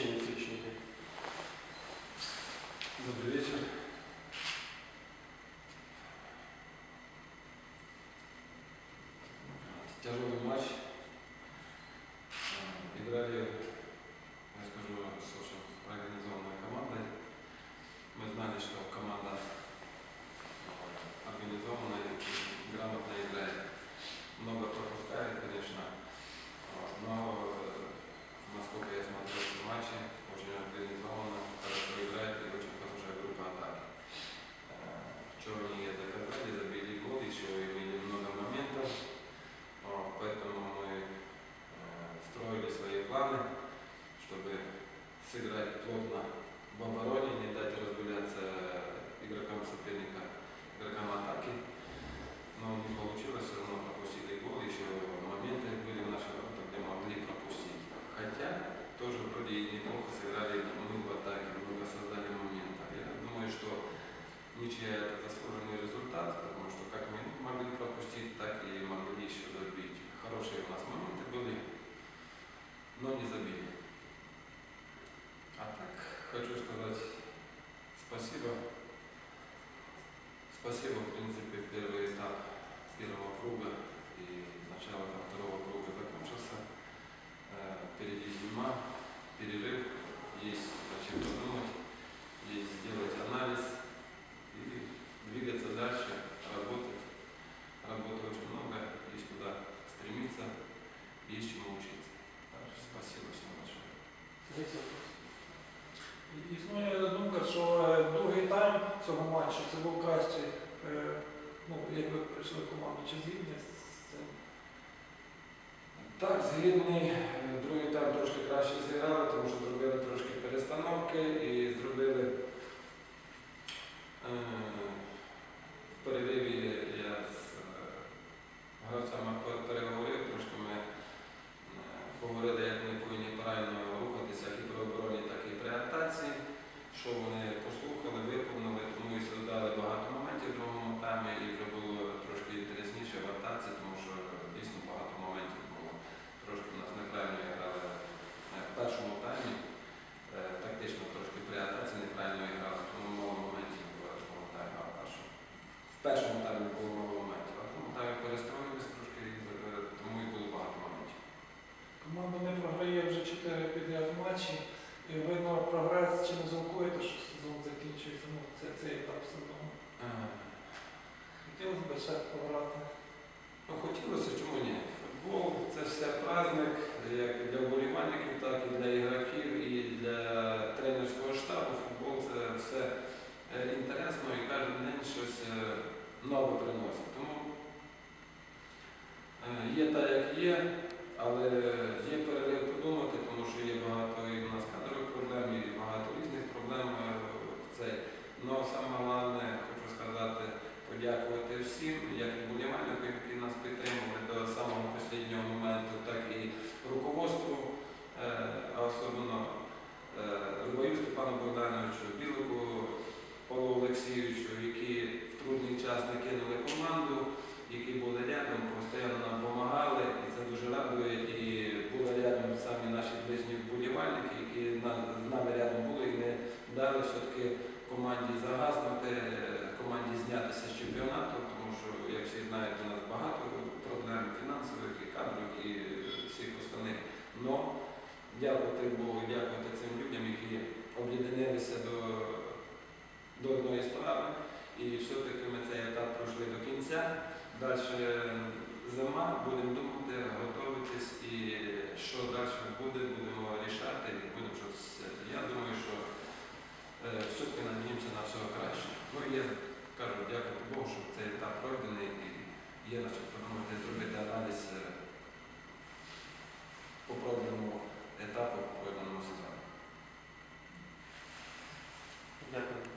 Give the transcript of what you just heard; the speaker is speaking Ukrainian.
посещение священника. Добрый вечер. Тяжелый матч. Э, Играли, я скажу, с очень организованной командой. Мы знали, что команда э, организованная и грамотно играет. Много пропускает, конечно. Вот, Но, э, насколько я смотрел эти матчи, очень организованно, хорошо играет и очень хорошая группа атаки. Э, Вчера они доказали, забили гол, еще имели много моментов. О, Поэтому мы э, строили свои планы, чтобы сыграть плотно в обороне, не дать разгуляться игрокам соперника, игрокам атаки. Но не получилось, все равно пропустили гол, еще моменты были в нашей ворота, где могли пропустить. Хотя тоже вроде и неплохо сыграли мы в атаке, много создали моментов. Я думаю, что ничья это заслуженный результат, потому что как мы могли пропустить, так и могли еще забить. Хорошие у нас моменты были, но не забили. А так, хочу сказать спасибо. Спасибо, в принципе, первый этап первого круга и начало второго круга закончился. Э, Впереди зима, перерыв, есть о чем подумать, есть сделать анализ и двигаться дальше, работать. Работы очень много, есть куда стремиться, есть чему учиться. Так спасибо всем большое. Цього матчу це був кращий. Е, Ну, якби прийшли команду, чи згідні з цим? Так, згідний, другий тайм трошки краще зіграли, тому що зробили трошки перестановки і зробили е, в перериві я з е, гравцями пер- переговорив, трошки ми е, поговорили, як вони повинні правильно рухатися як і при обороні, так і при атаці, що вони послухали, виповнили, тому і создали багато моментів в другому таймі і вже було трошки інтересніше в атаці, тому що дійсно багато моментів було. Трошки в нас неправильно грали е, в першому таймі, е, тактично трошки при атаці неправильно грали, тому мало моментів було в другому таймі, а в першому. В першому таймі було мало моментів, а в другому таймі перестроїлись трошки, і, е, тому і було багато моментів. Команда не програє вже 4 підряд матчі. І видно прогрес, чи не жалкуєте, що сезон закінчується. Ну, це цей етап сезону. Хотілося б ще пограти. Ну, хотілося, чому ні? Футбол це все праздник, як для вболівальників, так і для ігроків, і для тренерського штабу. Футбол це все е, інтересно і кожен день щось е, нове приносить. Тому е, є так, як є, але є перерив подумати, тому що є багато і в нас кадрових проблем, і багато різних проблем е, в цей. Но саме головне, хочу сказати, подякувати всім, як і болівальникам, які нас підтримували до самого останнього моменту, так і руководству, е, а особливо е, Рибаю Степану Богдановичу, Білику Павлу Олексійовичу, які в трудний час не кинули команду, які були рядом, постійно нам допомагали, і це дуже радує. І були рядом самі наші ближні вболівальники, які на- з нами рядом були і не дали все-таки команді загаснути, команді знятися з чемпіонату, тому що, як всі знають, у нас багато проблем фінансових і кадрових і всіх остальних. Но дякувати Богу, дякувати цим людям, які об'єдналися до, до одної справи. І все-таки ми цей етап пройшли до кінця. Далі зима, будемо думати, готуватись і що далі буде, будемо рішати, будемо щось. Я думаю, що